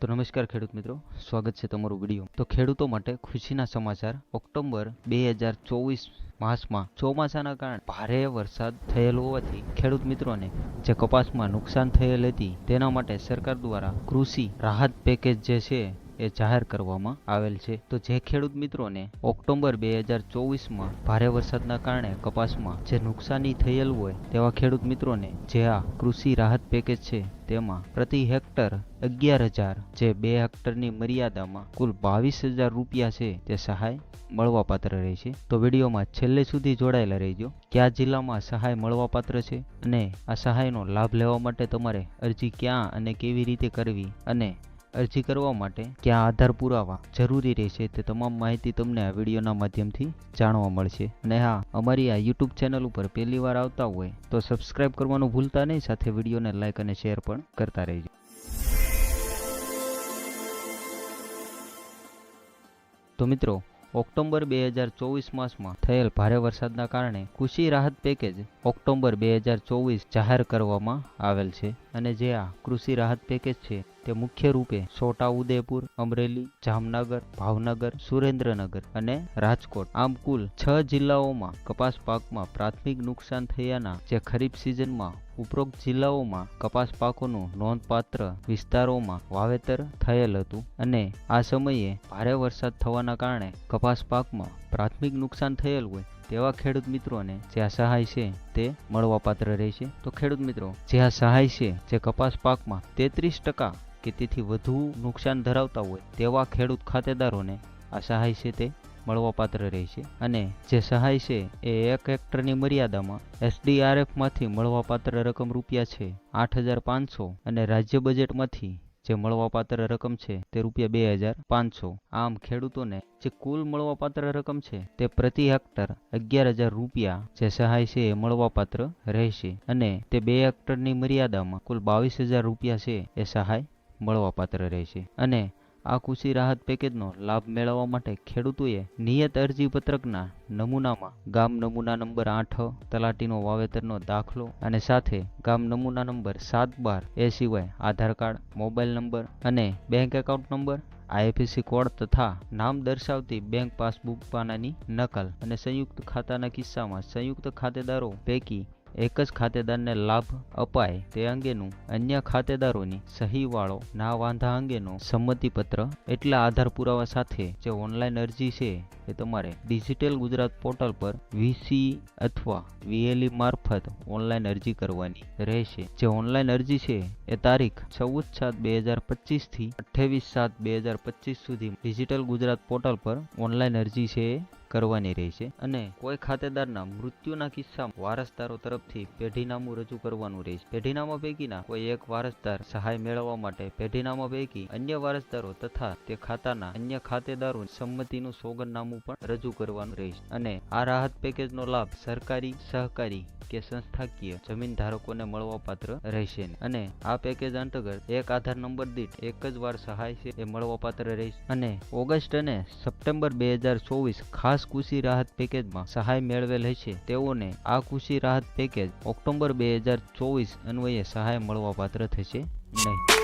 તો નમસ્કાર ખેડૂત મિત્રો, સ્વાગત છે તમારું વીડિયો. તો ખેડૂતો માટે ખુશીના સમાચાર. ઓક્ટોબર બે હજાર ચોવીસ માસમાં ચોમાસાના કારણે ભારે વરસાદ થયેલો હોવાથી ખેડૂત મિત્રોને જે કપાસમાં નુકસાન થયેલ હતી તેના માટે સરકાર દ્વારા કૃષિ રાહત પેકેજ જે છે એ જાહેર કરવામાં આવેલ છે. તો જે ખેડૂત મિત્રોને ઓક્ટોબર બે હજાર ચોવીસમાં ભારે વરસાદના કારણે કપાસમાં જે નુકસાની થયેલ હોય તેવા ખેડૂત મિત્રોને જે આ કૃષિ રાહત પેકેજ છે તેમાં પ્રતિ હેક્ટર અગિયાર હજાર જે બે હેક્ટરની મર્યાદામાં કુલ બાવીસ હજાર રૂપિયા છે તે સહાય મળવાપાત્ર રહેશે તો વિડીયોમાં છેલ્લે સુધી જોડાયેલા રહેજો. કયા જિલ્લામાં સહાય મળવાપાત્ર છે અને આ સહાયનો લાભ લેવા માટે તમારે અરજી ક્યાં અને કેવી રીતે કરવી અને અરજી કરવા માટે ક્યાં આધાર પુરાવા જરૂરી રહેશે તે તમામ માહિતી તમને આ વિડીયોના માધ્યમથી જાણવા મળશે. અને હા, અમારી આ યુટ્યુબ ચેનલ ઉપર પહેલી વાર આવતા હોય તો સબસ્ક્રાઇબ કરવાનું ભૂલતા નહીં, સાથે વિડીયોને લાઇક અને શેર પણ કરતા રહેજો. તો મિત્રો, ઓક્ટોબર બે હજાર ચોવીસ માસમાં થયેલ ભારે વરસાદના કારણે કૃષિ રાહત પેકેજ ઓક્ટોબર બે હજાર ચોવીસ જાહેર કરવામાં આવેલ છે. અને જે આ કૃષિ રાહત પેકેજ છે તે મુખ્ય રૂપે છોટા ઉદેપુર, અમરેલી, જામનગર, ભાવનગર, સુરેન્દ્રનગર અને રાજકોટ. આમ કુલ છ જિલ્લાઓમાં કપાસ પાકમાં પ્રાથમિક નુકસાન થયાના જે ખરીફ સિઝનમાં ઉપરોક્ત જિલ્લાઓમાં કપાસ પાકોનું નોંધપાત્ર વિસ્તારોમાં વાવેતર થયેલ હતું અને આ સમયે ભારે વરસાદ થવાના કારણે કપાસ પાકમાં પ્રાથમિક નુકસાન થયેલ હોય તેવા ખેડૂત મિત્રોને જે આ સહાય છે તે મળવાપાત્ર રહેશે. તો ખેડૂત મિત્રો, જે આ સહાય છે, જે કપાસ પાકમાં તેત્રીસ ટકા કે તેથી વધુ નુકસાન ધરાવતા હોય તેવા ખેડૂત ખાતેદારોને આ સહાય છે તે મળવાપાત્ર રહેશે. અને જે સહાય છે એ એક હેક્ટરની મર્યાદામાં એસડીઆરએફમાંથી મળવાપાત્ર રકમ રૂપિયા છે આઠ હજાર પાંચસો અને રાજ્ય બજેટમાંથી જે મળવાપાત્ર રકમ છે તે રૂપિયા બે હજાર પાંચસો. આમ ખેડૂતોને જે કુલ મળવાપાત્ર રકમ છે તે પ્રતિ હેક્ટર અગિયાર હજાર રૂપિયા જે સહાય છે એ મળવાપાત્ર રહેશે અને તે બે હેક્ટરની મર્યાદામાં કુલ બાવીસ હજાર રૂપિયા છે એ સહાય મળવાપાત્ર રહેશે. અને આ કૃષિ રાહત પેકેજનો લાભ મેળવવા માટે ખેડૂતોએ નિયત અરજીપત્રકના નમૂનામાં ગામ નમૂના નંબર આઠ, તલાટીનો વાવેતરનો દાખલો અને સાથે ગામ નમૂના નંબર સાત બાર, એ સિવાય આધાર કાર્ડ, મોબાઈલ નંબર અને bank account number, IFSC code તથા નામ દર્શાવતી બેંક પાસબુક પાનાની નકલ અને સંયુક્ત ખાતાના કિસ્સામાં સંયુક્ત ખાતેદારો પૈકી એક જ ખાતેદારને લાભ અપાય તે અંગેનું, અન્ય ખાતેદારોની સહીવાળો ના વાંધા અંગેનો સંમતિપત્ર એટલા આધાર પુરાવા સાથે જે ઓનલાઈન અરજી છે એ તમારે ડિજિટલ ગુજરાત પોર્ટલ પર વીસી અથવા વીએલઈ મારફત ઓનલાઈન અરજી કરવાની રહેશે. જે ઓનલાઈન અરજી છે એ તારીખ ચૌદ સાત બે હજાર પચીસથી અઠ્ઠાવીસ સાત બે હજાર પચીસ સુધી ડિજિટલ ગુજરાત પોર્ટલ પર ઓનલાઈન અરજી છે કરવાની રહેશે અને કોઈ ખાતેદારના મૃત્યુના કિસ્સામાં વારસદારો તરફથી પેઢીનામું રજૂ કરવાનું રહેશે પેઢીનામા પૈકીના કોઈ એક વારસદાર સહાય મેળવવા માટે પેઢીનામા પૈકી અન્ય વારસદારો તથા તે ખાતાના અન્ય ખાતેદારો સંમતિનું સોગંદનામું પણ રજૂ કરવાનું રહેશે અને આ રાહત પેકેજનો લાભ સરકારી, સહકારી કે સંસ્થાકીય જમીન ધારકોને મળવાપાત્ર રહેશે અને આ પેકેજ અંતર્ગત એક આધાર નંબર દીઠ એક જ વાર સહાય છે એ મળવાપાત્ર રહેશે. અને ઓગસ્ટ અને સપ્ટેમ્બર બે હજાર ચોવીસ ખાસ કૃષિ રાહત પેકેજમાં સહાય મેળવેલ હશે. તેઓને આ કૃષિ રાહત પેકેજ ઓક્ટોબર બે હજાર ચોવીસ અન્વયે સહાય મળવાપાત્ર થશે નહીં.